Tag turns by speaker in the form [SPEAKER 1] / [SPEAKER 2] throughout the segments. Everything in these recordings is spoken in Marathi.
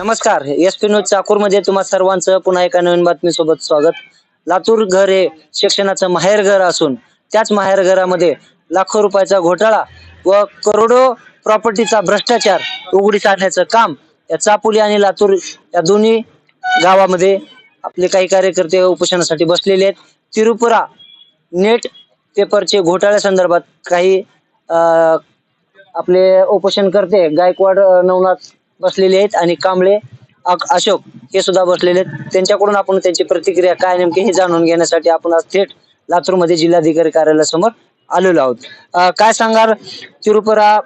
[SPEAKER 1] नमस्कार. एस पी न्यूज चाकूरमध्ये तुम्हा सर्वांचं पुन्हा एका नवीन बातमीसोबत स्वागत. लातूर घर हे शिक्षणाचं माहेर घर असून त्याच माहेर घरामध्ये लाखो रुपयाचा घोटाळा व करोडो प्रॉपर्टीचा भ्रष्टाचार उघडीस आणण्याचं काम या चापोली आणि लातूर या दोन्ही गावामध्ये आपले काही कार्यकर्ते उपोषणासाठी बसलेले आहेत. तिरुपुरा नेट पेपरचे घोटाळ्या संदर्भात काही आपले उपोषण करते गायकवाड नवनाथ बसलेले आहेत आणि कांबळे अशोक हे सुद्धा बसलेले आहेत. त्यांच्याकडून आपण त्यांची प्रतिक्रिया काय नेमकी हे जाणून घेण्यासाठी आपण आज थेट लातूरमध्ये जिल्हाधिकारी कार्यालयासमोर आलेलो आहोत. काय सांगाल? तिरुपरा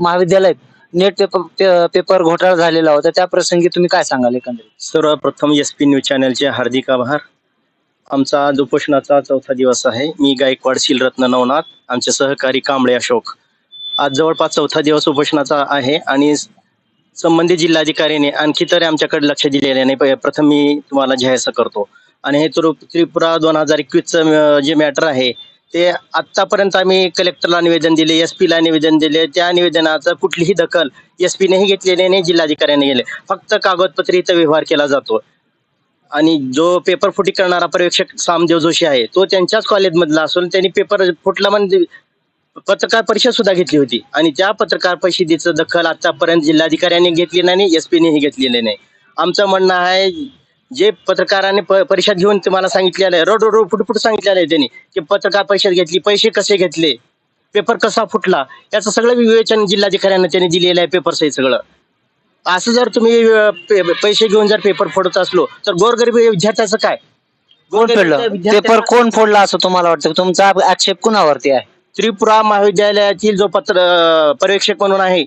[SPEAKER 1] महाविद्यालय नेट पेपर पेपर घोटाळा झालेला होता. त्या प्रसंगी तुम्ही काय सांगाल एकंदरीत?
[SPEAKER 2] सर्वप्रथम एस पी न्यूज चॅनलचे हार्दिक आभार. आमचा दुपोषणाचा उपोषणाचा चौथा दिवस आहे. मी गायकवाड शिलरत्न नवनाथ आमचे सहकारी कांबळे अशोक. आज जवळपास चौथा दिवस उपोषणाचा आहे आणि संबंधित जिल्हाधिकाऱ्याने आणखी तरी आमच्याकडे लक्ष दिलेले नाही. प- प्रथम मी तुम्हाला जाहीर करतो. आणि हे त्रिपुरा दोन हजार एकवीसचं जे मॅटर आहे ते आतापर्यंत आम्ही कलेक्टरला निवेदन दिले एस पीला निवेदन दिले. त्या निवेदनाचं कुठलीही दखल एस पीनेही घेतलेली नाही जिल्हाधिकाऱ्याने गेले फक्त कागदपत्री इथं व्यवहार केला जातो. आणि जो पेपर फुटी करणारा पर्यवेक्षक सामदेव जोशी आहे तो त्यांच्याच कॉलेजमधला असून त्यांनी पेपर फुटला म्हणजे पत्रकार परिषद सुद्धा घेतली होती. आणि त्या पत्रकार परिषदेचं दखल आतापर्यंत जिल्हाधिकाऱ्यांनी घेतली नाही एस पीनेही घेतलेले नाही. आमचं म्हणणं आहे जे पत्रकारांनी परिषद घेऊन तुम्हाला सांगितलेलं आहे रोड रोड फुट फुट सांगितलेलं आहे त्यांनी की पत्रकार परिषद घेतली पैसे कसे घेतले पेपर कसा फुटला याचं सगळं विवेचन जिल्हाधिकाऱ्यांना त्यांनी दिलेलं आहे पेपर सहित सगळं. असं जर तुम्ही पैसे घेऊन जर पेपर फोडत असलो तर गोरगरीब विद्यार्थ्याचं काय?
[SPEAKER 1] कोण फेडलं? पेपर कोण फोडला असं तुम्हाला वाटतं? तुमचा आक्षेप कुणावरती आहे?
[SPEAKER 2] त्रिपुरा महाविद्यालयातील जो पत्र पर्यवेक्षक म्हणून आहे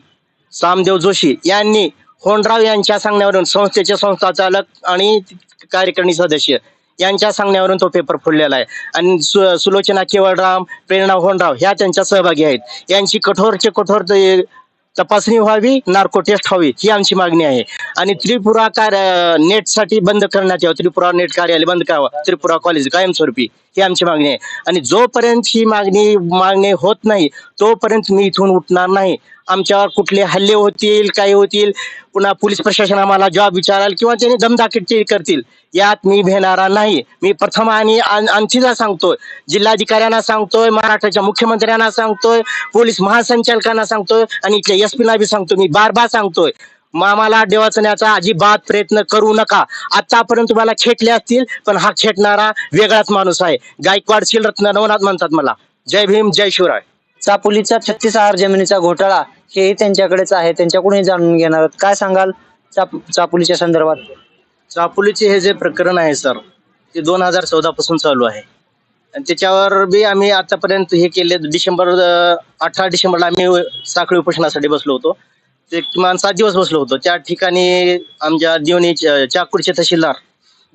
[SPEAKER 2] सामदेव जोशी यांनी होंडराव यांच्या सांगण्यावरून संस्थेचे संस्थाचालक आणि कार्यकारिणी सदस्य यांच्या सांगण्यावरून तो पेपर फोडलेला आहे. आणि सु- सुलोचना केवळराम प्रेरणा होंडराव ह्या त्यांच्या सहभागी आहेत. यांची कठोरचे कठोर ते- तपासणी व्हावी नार्को टेस्ट व्हावी ही आमची मागणी आहे. आणि त्रिपुरा कार्य नेटसाठी बंद करण्यात यावं. त्रिपुरा नेट कार्यालय बंद करावं. त्रिपुरा कॉलेज कायमस्वरूपी ही आमची मागणी आहे. आणि जोपर्यंत ही मागणी मागणी होत नाही तोपर्यंत मी इथून उठणार नाही. आमच्यावर कुठले हल्ले होतील काही होतील पुन्हा पोलीस प्रशासन आम्हाला जॉब विचाराल किंवा त्यांनी दमदाखीचे करतील यात मी भेणारा नाही. मी प्रथम आणि आणखीला सांगतोय जिल्हाधिकाऱ्यांना सांगतोय महाराष्ट्राच्या मुख्यमंत्र्यांना सांगतोय पोलीस महासंचालकांना सांगतोय आणि इथल्या एस पीला बी सांगतो मी बार बार सांगतोय मामाला देवाचण्याचा अजिबात प्रयत्न करू नका. आतापर्यंत तुम्हाला खेटले असतील पण हा खेटणारा वेगळाच माणूस आहे. गायकवाड शिलरत्न नवनाथ म्हणतात मला. जय भीम जय शिवराय.
[SPEAKER 1] चापोलीचा छत्तीस आहार जमिनीचा घोटाळा हेही त्यांच्याकडेच आहे. त्यांच्याकडूनही जाणून घेणार आहोत. काय सांगाल चाप चापोलीच्या संदर्भात?
[SPEAKER 2] चापोलीचे हे जे प्रकरण आहे सर ते दोन हजार चौदा पासून चालू आहे. आणि त्याच्यावर बी आम्ही आतापर्यंत हे केले. डिसेंबर अठरा डिसेंबरला आम्ही साखळी उपोषणासाठी बसलो होतो. ते किमान सात दिवस बसलो होतो. त्या ठिकाणी आमच्या देवणी चाकूरचे तहसीलदार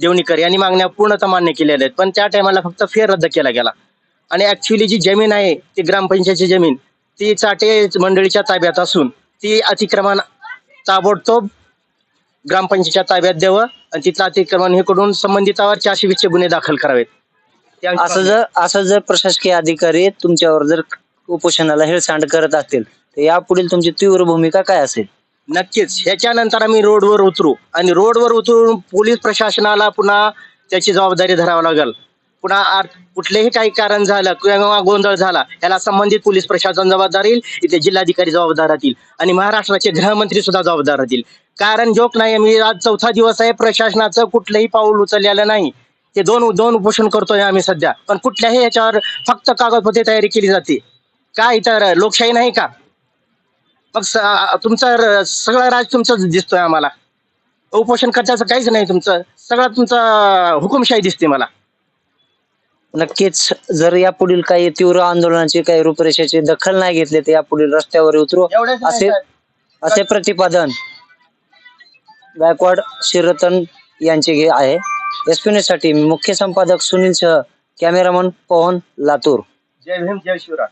[SPEAKER 2] देवणीकर यांनी मागण्या पूर्णतः मान्य केलेल्या आहेत. पण त्या टायमाला फक्त फेर रद्द केला गेला. आणि ऍक्च्युली जी जमीन आहे ती ग्रामपंचायतची जमीन ती चाटे मंडळीच्या ताब्यात असून ती अतिक्रमण ताबडतोब ग्रामपंचायतच्या ताब्यात द्यावं आणि तिथलं अतिक्रमण हे करून संबंधितावर चारशे वीसचे गुन्हे दाखल करावेत.
[SPEAKER 1] असं जर असं जर प्रशासकीय अधिकारी तुमच्यावर जर उपोषणाला हेळसांड करत असतील तर यापुढील तुमची तीव्र भूमिका काय असेल?
[SPEAKER 2] नक्कीच. ह्याच्यानंतर आम्ही रोडवर उतरू. आणि रोडवर उतरून पोलीस प्रशासनाला पुन्हा त्याची जबाबदारी धरावी लागेल. पुन्हा आर- कुठलेही काही कारण झालं किंवा गोंधळ झाला याला संबंधित पोलीस प्रशासन जबाबदार राहील इथे जिल्हाधिकारी जबाबदार राहतील आणि महाराष्ट्राचे गृहमंत्री सुद्धा जबाबदार राहतील. कारण जोक नाही मी आज चौथा दिवस आहे प्रशासनाचं कुठलंही पाऊल उचललेलं नाही. हे दोन दोन उपोषण करतोय आम्ही सध्या पण कुठल्याही याच्यावर फक्त कागदपत्रे तयारी केली जाते. का इतर लोकशाही नाही का? मग स- तुमचं र- सगळं राज तुमचं दिसतोय आम्हाला. उपोषण करण्याचं काहीच नाही तुमचं सगळं तुमचं हुकुमशाही दिसते मला.
[SPEAKER 1] नक्कीच जर यापुढील काही तीव्र आंदोलनाची काही रूपरेषेची दखल नाही घेतली तर यापुढील रस्त्यावर उतरू.
[SPEAKER 2] एवढंच नाही
[SPEAKER 1] असे
[SPEAKER 2] साहेब.
[SPEAKER 1] असे प्रतिपादन गायकवाड शिरतन यांचे घे आहे. एसपी साठी मुख्य संपादक सुनील सह कॅमेरामन पवन लातूर.
[SPEAKER 2] जय भीम जय शिवराय.